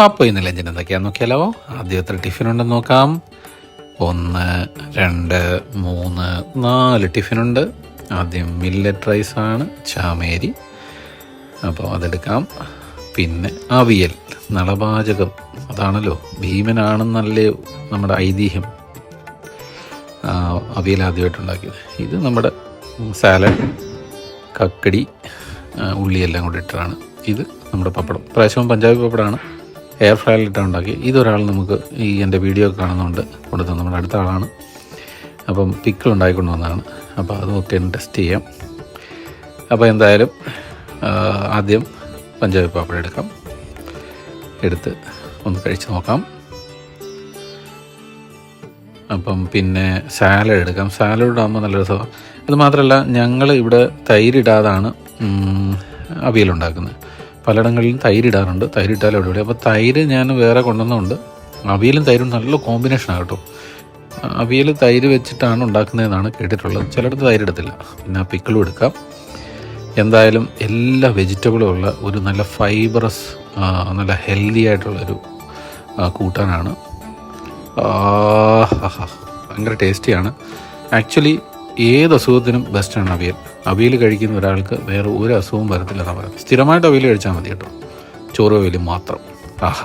അപ്പോൾ ഇന്ന് ലഞ്ചിന് എന്തൊക്കെയാന്ന് നോക്കിയാലോ? ആദ്യത്തെ ടിഫിൻ ഉണ്ടെന്ന് നോക്കാം. ഒന്ന് രണ്ട് മൂന്ന് നാല് ടിഫിനുണ്ട് ആദ്യം മില്ലറ്റ് റൈസാണ് ചാമേരി. അപ്പോൾ അതെടുക്കാം. പിന്നെ അവിയൽ നളപാചകം. അതാണല്ലോ ഭീമനാണെന്നല്ലേ നമ്മുടെ ഐതിഹ്യം. അവിയൽ ആദ്യമായിട്ട് ഉണ്ടാക്കിയത് ഇത് നമ്മുടെ സാലഡ് കക്കടി ഉള്ളി ഉള്ളിയെല്ലാം കൂടി ഇട്ടാണ് ഇത് നമ്മുടെ പപ്പടം. പ്രാവശ്യം പഞ്ചാബി പപ്പടമാണ്. എയർ ഫ്രയറിലിട്ടാണ് ഉണ്ടാക്കി ഇതൊരാൾ നമുക്ക് ഈ എന്റെ വീഡിയോ കാണുന്നുണ്ട് കൊടുത്തത് നമ്മുടെ അടുത്ത ആളാണ്. അപ്പം പിക്കിൾ ഉണ്ടായിക്കൊണ്ട് വന്നതാണ് അപ്പോൾ അതൊക്കെ ഒന്ന് ടെസ്റ്റ് ചെയ്യാം. അപ്പോൾ എന്തായാലും ആദ്യം പഞ്ചാബി പാപ്പടം എടുക്കാം. എടുത്ത് ഒന്ന് കഴിച്ച് നോക്കാം. അപ്പം പിന്നെ സാലഡ് എടുക്കാം. സാലഡ് ആകുമ്പോൾ നല്ല രസമാണ് അത് മാത്രമല്ല ഞങ്ങൾ ഇവിടെ തൈരിടാതാണ് അവിയലുണ്ടാക്കുന്നത് പലയിടങ്ങളിലും തൈരിടാറുണ്ട്. തൈരിട്ടാലും ഇവിടെ ഇവിടെ അപ്പോൾ തൈര് ഞാൻ വേറെ കൊണ്ടുവന്നുണ്ട്. അവിയലും തൈരും നല്ല കോമ്പിനേഷനാണ് കേട്ടോ. അവിയൽ തൈര് വെച്ചിട്ടാണ് ഉണ്ടാക്കുന്നതെന്നാണ് കേട്ടിട്ടുള്ളത്. ചിലയിടത്ത് തൈരിടത്തില്ല. പിന്നെ ആ പിക്കിളും എടുക്കാം. എന്തായാലും എല്ലാ വെജിറ്റബിളും ഉള്ള ഒരു നല്ല ഫൈബറസ് നല്ല ഹെൽത്തി ആയിട്ടുള്ളൊരു കൂട്ടാനാണ്. ഭയങ്കര ടേസ്റ്റിയാണ് ആക്ച്വലി ഏത് അസുഖത്തിനും ബെസ്റ്റാണ് അവിയൽ. അവിയൽ കഴിക്കുന്ന ഒരാൾക്ക് വേറെ ഒരു അസുഖവും വരത്തില്ലെന്നാണ് പറയുന്നത്. സ്ഥിരമായിട്ട് അവിയൽ കഴിച്ചാൽ മതി കേട്ടോ. ചോറ് അവിയൽ മാത്രം. ആഹാ.